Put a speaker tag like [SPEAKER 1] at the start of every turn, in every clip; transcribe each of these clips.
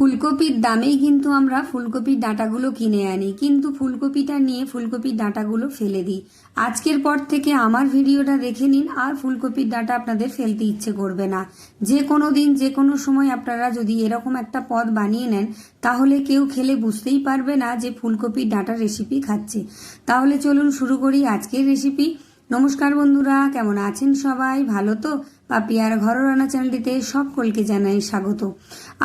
[SPEAKER 1] ফুলকপির দামেই কিন্তু আমরা ফুলকপির ডাঁটাগুলো কিনে আনি। কিন্তু ফুলকপিটা নিয়ে ফুলকপির ডাঁটাগুলো ফেলে দিই। আজকের পর থেকে আমার ভিডিওটা দেখে নিন, আর ফুলকপির ডাঁটা আপনাদের ফেলতে ইচ্ছে করবে না। যে কোনো দিন, যে কোনো সময় আপনারা যদি এরকম একটা পদ বানিয়ে নেন, তাহলে কেউ খেলে বুঝতেই পারবে না যে ফুলকপির ডাঁটা রেসিপি খাচ্ছে। তাহলে চলুন শুরু করি আজকের রেসিপি নমস্কার বন্ধুরা, কেমন আছেন সবাই? ভালো তো? পাপিয়ার ঘর রান্না চ্যানেলটিতে সকলকে জানাই স্বাগত।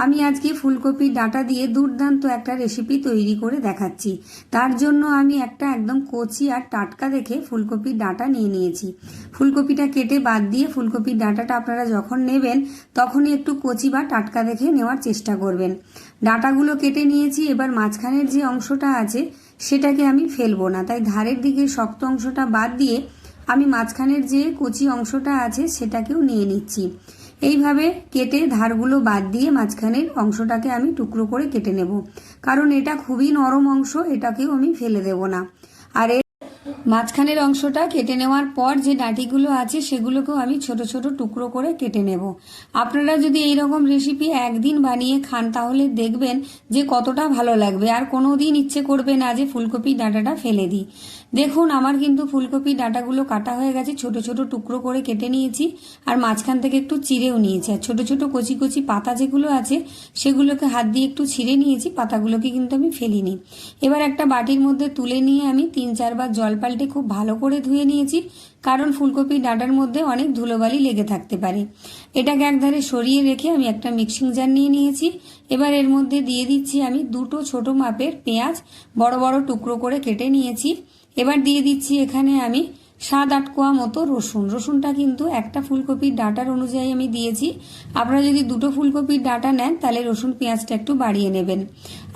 [SPEAKER 1] আমি আজকে ফুলকপির ডাটা দিয়ে দুর্দান্ত একটা রেসিপি তৈরি করে দেখাচ্ছি। তার জন্য আমি একটা একদম কচি আর টাটকা দেখে ফুলকপির ডাটা নিয়ে নিয়েছি। ফুলকপিটা কেটে বাদ দিয়ে ফুলকপির ডাটাটা আপনারা যখন নেবেন, তখনই একটু কচি বা টাটকা দেখে নেওয়ার চেষ্টা করবেন। ডাটাগুলো কেটে নিয়েছি, এবার মাঝখানের যে অংশটা আছে, সেটাকে আমি ফেলব না। তাই ধারের দিকে শক্ত অংশটা বাদ দিয়ে আমি মাঝখানের যে কচি অংশটা আছে সেটাকেও নিয়ে নিচ্ছি। এইভাবে কেটে ধারগুলো বাদ দিয়ে মাঝখানের অংশটাকে আমি টুকরো করে কেটে নেব। কারণ এটা খুবই নরম অংশ, এটাকেও আমি ফেলে দেব না। আর মাঝখানের অংশটা কেটে নেওয়ার পর যে ডাঁটিগুলো আছে সেগুলোকেও আমি ছোট ছোট টুকরো করে কেটে নেব। আপনারা যদি এই রকম রেসিপি একদিন বানিয়ে খান, তাহলে দেখবেন যে কতটা ভালো লাগবে। আর কোনো দিন ইচ্ছে করবে না যে ফুলকপির ডাঁটাটা ফেলে দিই। দেখুন, আমার কিন্তু ফুলকপির ডাঁটাগুলো কাটা হয়ে গেছে, ছোট ছোট টুকরো করে কেটে নিয়েছি, আর মাঝখান থেকে একটু চিড়েও নিয়েছি। আর ছোট ছোট কচি কচি পাতা যেগুলো আছে, সেগুলোকে হাত দিয়ে একটু ছিঁড়ে নিয়েছি, পাতাগুলোকে কিন্তু আমি ফেলিনি। এবার একটা বাটির মধ্যে তুলে নিয়ে আমি তিন চারবার জল পাল্টে খুব ভালো করে ধুয়ে নিয়েছি, কারণ ফুলকপির ডাঁটার মধ্যে অনেক ধুলোবালি লেগে থাকতে পারে। এটাকে একধারে সরিয়ে রেখে আমি একটা মিক্সিং জার নিয়ে নিয়েছি। এবার এর মধ্যে দিয়ে দিচ্ছি আমি দুটো ছোট মাপের পেঁয়াজ, বড় বড় টুকরো করে কেটে নিয়েছি। এবার দিয়ে দিচ্ছি এখানে আমি সাত আট কোয়া মতো রসুন। রসুনটা কিন্তু একটা ফুলকপির ডাটার অনুযায়ী আমি দিয়েছি। আপনারা যদি দুটো ফুলকপির ডাটা নেন, তাহলে রসুন পেঁয়াজটা একটু বাড়িয়ে নেবেন।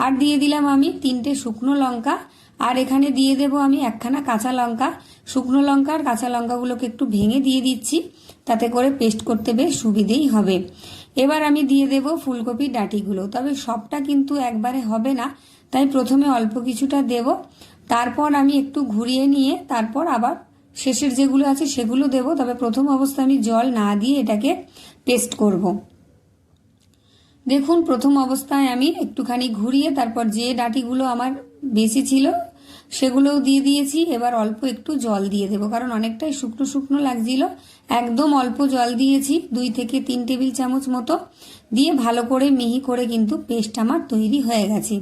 [SPEAKER 1] আর দিয়ে দিলাম আমি তিনটে শুকনো লঙ্কা আর এখানে দিয়ে দেব আমি একখানা কাঁচা লঙ্কা, শুকনো লঙ্কা আর কাঁচা লঙ্কাগুলোকে একটু ভেঙে দিয়ে দিচ্ছি, তাতে করে পেস্ট করতে বেশ সুবিধেই হবে এবার আমি দিয়ে দেব ফুলকপির ডাটিগুলো, তবে সবটা কিন্তু একবারে হবে না, তাই প্রথমে অল্প কিছুটা দেব, তারপর আমি একটু ঘুরিয়ে নিয়ে তারপর আবার শেষের যেগুলো আছে সেগুলো দেব, তবে প্রথম অবস্থায় আমি জল না দিয়ে এটাকে পেস্ট করব। দেখুন, প্রথম অবস্থায় আমি একটুখানি ঘুরিয়ে তারপর যে ডাটিগুলো আমার বেশি ছিল, সেগুলোও দিয়ে দিয়েছি। এবার অল্প একটু জল দিয়ে দেবো, কারণ অনেকটাই শুকনো শুকনো লাগছিল। একদম অল্প জল দিয়েছি, দুই থেকে তিন টেবিল চামচ মতো। দিয়ে ভালো করে মিহি করে কিন্তু পেস্ট আমার তৈরি হয়ে গেছে।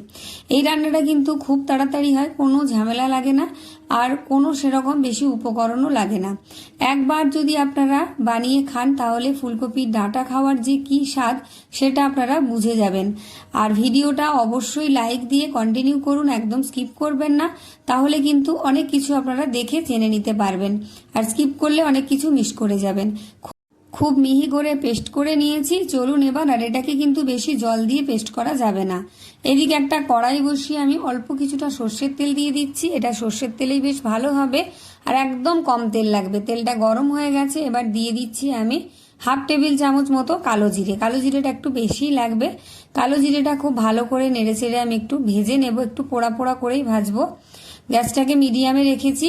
[SPEAKER 1] এই রান্নাটা কিন্তু খুব তাড়াতাড়ি হয়, কোনো ঝামেলা লাগে না আর কোনো সেরকম বেশি উপকরণও লাগে না। একবার যদি আপনারা বানিয়ে খান তাহলে ফুলকপির ডাঁটা খাওয়ার যে কি স্বাদ, সেটা আপনারা বুঝে যাবেন। আর ভিডিওটা অবশ্যই লাইক দিয়ে কন্টিনিউ করুন, একদম স্কিপ করবেন না। তাহলে কিন্তু অনেক কিছু আপনারা দেখে জেনে নিতে পারবেন। আর স্কিপ করলে অনেক কিছু মিস করে যাবেন। খুব মিহি করে পেস্ট করে নিয়েছি, চলুন এবার, আর এটাকে কিন্তু বেশি জল দিয়ে পেস্ট করা যাবে না। এদিকে একটা কড়াই বসিয়ে আমি অল্প কিছুটা সর্ষের তেল দিয়ে দিচ্ছি, এটা সর্ষের তেলেই বেশ ভালো হবে। আর একদম কম তেল লাগবে, তেলটা গরম হয়ে গেছে, এবার দিয়ে দিচ্ছি আমি হাফ টেবিল চামচ মতো কালো জিরে। কালো জিরেটা একটু বেশিই লাগবে, কালো জিরেটা খুব ভালো করে নেড়ে চেড়ে আমি একটু ভেজে নেব, একটু পোড়া পোড়া করেই ভাজবো। গ্যাসটাকে মিডিয়ামে রেখেছি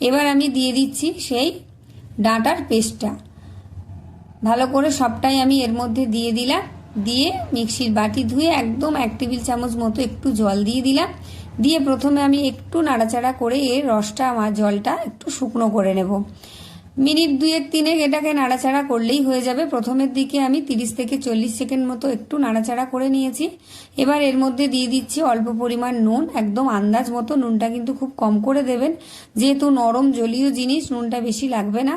[SPEAKER 1] এবার আমি দিয়ে দিচ্ছি সেই ডাঁটার পেস্টটা। ভালো করে সবটাই আমি এর মধ্যে দিয়ে দিলাম। দিয়ে মিক্সির বাটি ধুয়ে একদম এক টেবিল চামচ মতো একটু জল দিয়ে দিলাম। দিয়ে প্রথমে আমি একটু নাড়াচাড়া করে এর রসটা, আমার জলটা একটু শুকনো করে নেব। মিনিট দুয়েক তিনেক এটাকে নাড়াচাড়া করলেই হয়ে যাবে। প্রথমের দিকে আমি তিরিশ থেকে চল্লিশ সেকেন্ড মতো একটু নাড়াচাড়া করে নিয়েছি। এবার এর মধ্যে দিয়ে দিচ্ছি অল্প পরিমাণ নুন, একদম আন্দাজ মতো নুনটা কিন্তু খুব কম করে দেবেন। যেহেতু নরম জলীয় জিনিস, নুনটা বেশি লাগবে না।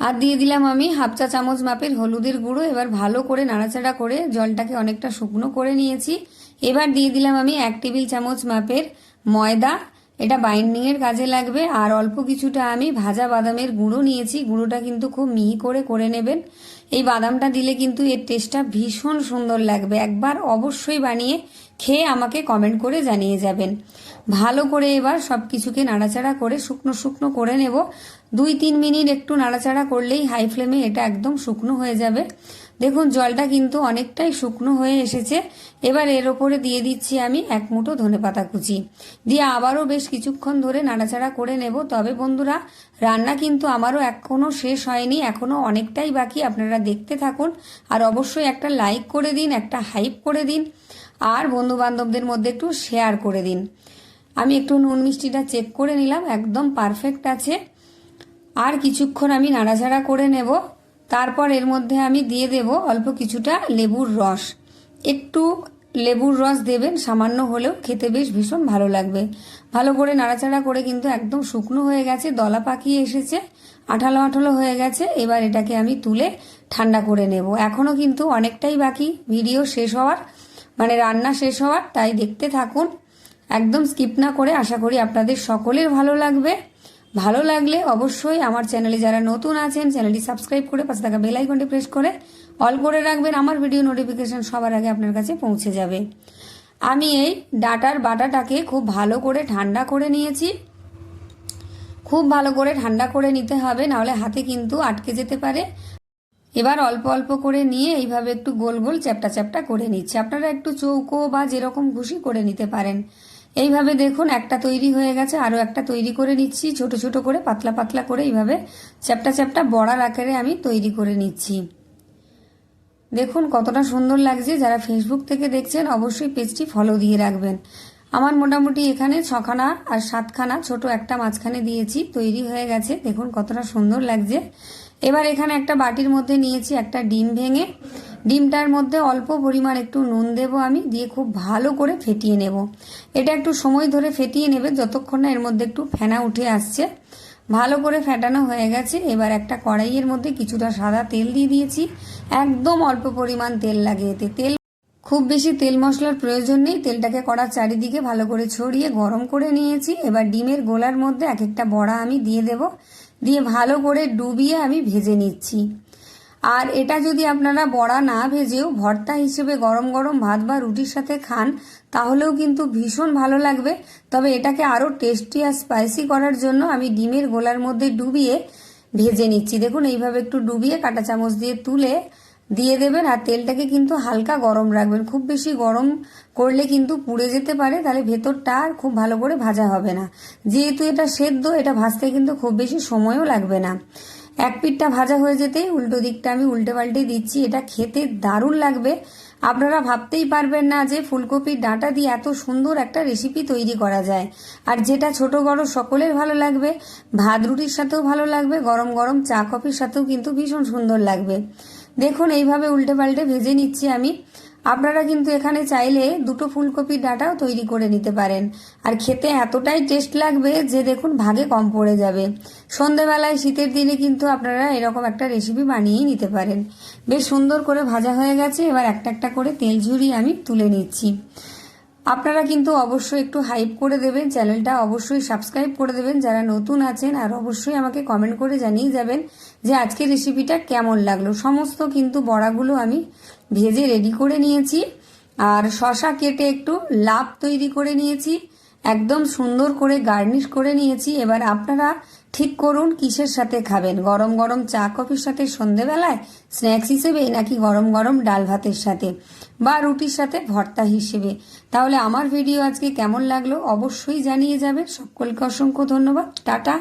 [SPEAKER 1] আর দিয়ে দিলাম আমি হাফ চা চামচ মাপের হলুদের গুঁড়ো। এবার ভালো করে নাড়াচাড়া করে জলটাকে অনেকটা শুকনো করে নিয়েছি। এবার দিয়ে দিলাম আমি এক টেবিল চামচ মাপের ময়দা এটা বাইন্ডিংয়ের কাজে লাগবে। আর অল্প কিছুটা আমি ভাজা বাদামের গুঁড়ো নিয়েছি। গুঁড়োটা কিন্তু খুব মিহি করে করে নেবেন। এই বাদামটা দিলে কিন্তু এর টেস্টটা ভীষণ সুন্দর লাগবে। একবার অবশ্যই বানিয়ে খেয়ে আমাকে কমেন্ট করে জানিয়ে যাবেন। ভালো করে এবার সব কিছুকে নাড়াচাড়া করে শুকনো শুকনো করে নেব। দুই তিন মিনিট একটু নাড়াচাড়া করলেই হাই ফ্লেমে এটা একদম শুকনো হয়ে যাবে। দেখুন, জলটা কিন্তু অনেকটাই শুকনো হয়ে এসেছে। এবার এর ওপরে দিয়ে দিচ্ছি আমি এক মুঠো ধনে পাতা কুচি। দিয়ে আবারও বেশ কিছুক্ষণ ধরে নাড়াচাড়া করে নেব। তবে বন্ধুরা, রান্না কিন্তু আমারও এখনও শেষ হয়নি এখনও অনেকটাই বাকি। আপনারা দেখতে থাকুন আর অবশ্যই একটা লাইক করে দিন, একটা হাইপ করে দিন। আর বন্ধু বান্ধবদের মধ্যে একটু শেয়ার করে দিন। আমি একটু নুন মিষ্টিটা চেক করে নিলাম, একদম পারফেক্ট আছে। আর কিছুক্ষণ আমি নাড়াচাড়া করে নেব। তারপর এর মধ্যে আমি দিয়ে দেব অল্প কিছুটা লেবুর রস। একটু লেবুর রস দেবেন, সামান্য হলেও খেতে বেশ ভীষণ ভালো লাগবে। ভালো করে নাড়াচাড়া করে কিন্তু একদম শুকনো হয়ে গেছে, দলা পাকিয়ে এসেছে, আঠালো আঠালো হয়ে গেছে। এবার এটাকে আমি তুলে ঠান্ডা করে নেব। এখনও কিন্তু অনেকটাই বাকি ভিডিও শেষ হওয়ার মানে রান্না শেষ হওয়ার, তাই দেখতে থাকুন। একদম স্কিপ না করে আশা করি আপনাদের সকলের ভালো লাগবে। ভালো লাগলে অবশ্যই আমার চ্যানেলে যারা নতুন আছেন চ্যানেলটি সাবস্ক্রাইব করে পাশে থাকা বেল আইকনটি প্রেস করে অল করে রাখবেন। আমার ভিডিও নোটিফিকেশন সবার আগে আপনার কাছে পৌঁছে যাবে। আমি এই ডাটার বাটাটাকে খুব ভালো করে ঠান্ডা করে নিয়েছি। খুব ভালো করে ঠান্ডা করে নিতে হবে, নাহলে হাতে কিন্তু আটকে যেতে পারে। এবার অল্প অল্প করে নিয়ে এইভাবে একটু গোল গোল চ্যাপটা চ্যাপটা করে নিচ্ছি। আপনারা একটু চৌকো বা যেরকম খুশি করে নিতে পারেন। এইভাবে দেখুন, একটা তৈরি হয়ে গেছে আরও একটা তৈরি করে নিচ্ছি, ছোট ছোট করে, পাতলা পাতলা করে এইভাবে চ্যাপটা চ্যাপটা বড়ার আকারে আমি তৈরি করে নিচ্ছি। দেখুন, কতটা সুন্দর লাগছে। যারা ফেসবুক থেকে দেখছেন, অবশ্যই পেজটি ফলো দিয়ে রাখবেন। আমার মোটামুটি এখানে ছখানা আর সাতখানা ছোট একটা মাঝখানে দিয়েছি, তৈরি হয়ে গেছে। দেখুন, কতটা সুন্দর লাগছে। এবার এখানে একটা বাটির মধ্যে নিয়েছি একটা ডিম ভেঙে। ডিমটার মধ্যে অল্প পরিমাণ একটু নুন দেব আমি, দিয়ে খুব ভালো করে ফেটিয়ে নেব। এটা একটু সময় ধরে ফেটিয়ে নেবে, যতক্ষণ না এর মধ্যে একটু ফেনা উঠে আসছে। ভালো করে ফেটানো হয়ে গেছে, এবার একটা কড়াইয়ের মধ্যে কিছুটা সাদা তেল দিয়ে দিয়েছি। একদম অল্প পরিমাণ তেল লাগে এতে। তেল খুব বেশি তেল মশলার প্রয়োজন নেই, তেলটাকে কড়ার চারিদিকে ভালো করে ছড়িয়ে গরম করে নিয়েছি। এবার ডিমের গোলার মধ্যে এক একটা বড়া আমি দিয়ে দেব, দিয়ে ভালো করে ডুবিয়ে আমি ভেজে নিচ্ছি। আর এটা যদি আপনারা বড়া না ভেজেও ভর্তা হিসেবে গরম গরম ভাত বা রুটির সাথে খান, তাহলেও কিন্তু ভীষণ ভালো লাগবে। তবে এটাকে আরও টেস্টি আর স্পাইসি করার জন্য আমি ডিমের গোলার মধ্যে ডুবিয়ে ভেজে নিচ্ছি। দেখুন, এইভাবে একটু ডুবিয়ে কাঁটা চামচ দিয়ে তুলে দিয়ে দেবেন আর তেলটাকে কিন্তু হালকা গরম রাখবেন। খুব বেশি গরম করলে কিন্তু পুড়ে যেতে পারে, তাহলে ভেতরটা আর খুব ভালো করে ভাজা হবে না। যেহেতু এটা সেদ্ধ, এটা ভাজতে কিন্তু খুব বেশি সময়ও লাগবে না। এক পিঠটা ভাজা হয়ে যেতে উল্টো দিকটা আমি উল্টে পাল্টে দিচ্ছি। এটা খেতে দারুণ লাগবে। আপনারা ভাবতেই পারবেন না যে ফুলকপির ডাঁটা দিয়ে এত সুন্দর একটা রেসিপি তৈরি করা যায়। আর যেটা ছোট বড় সকলের ভালো লাগবে, ভাত রুটির সাথেও ভালো লাগবে, গরম গরম চা কফির সাথেও কিন্তু ভীষণ সুন্দর লাগবে। দেখুন, এইভাবে উল্টে পাল্টে ভেজে নিচ্ছি আমি। আপনারা কিন্তু এখানে চাইলে দুটো ফুলকপির ডাঁটাও তৈরি করে নিতে পারেন। আর খেতে এতটাই টেস্ট লাগবে যে দেখুন ভাগে কম পড়ে যাবে। সন্ধেবেলায় শীতের দিনে কিন্তু আপনারা এরকম একটা রেসিপি বানিয়েই নিতে পারেন। বেশ সুন্দর করে ভাজা হয়ে গেছে, এবার একটা একটা করে তেল ঝুরিয়ে আমি তুলে নিচ্ছি। আপনারা কিন্তু অবশ্যই একটু হাইপ করে দেবেন, চ্যানেলটা অবশ্যই সাবস্ক্রাইব করে দেবেন। যারা নতুন আছেন, আর অবশ্যই আমাকে কমেন্ট করে জানিয়ে যাবেন যে আজকের রেসিপিটা কেমন লাগল। সমস্ত কিন্তু বড়াগুলো আমি ভেজে রেডি করে নিয়েছি। আর শশা কেটে একটু লাভ তৈরি করে নিয়েছি। একদম সুন্দর করে গার্নিশ করে নিয়েছি। এবার আপনারা ঠিক করুন কিসের সাথে খাবেন। গরম গরম চা কফির সাথে সন্ধেবেলায় স্ন্যাক্স হিসেবে নাকি গরম গরম ডাল ভাতের সাথে বা রুটির সাথে ভর্তা হিসেবে। তাহলে আমার ভিডিও আজকে কেমন লাগল অবশ্যই জানিয়ে যাবে সকলকে অসংখ্য ধন্যবাদ। টাটা।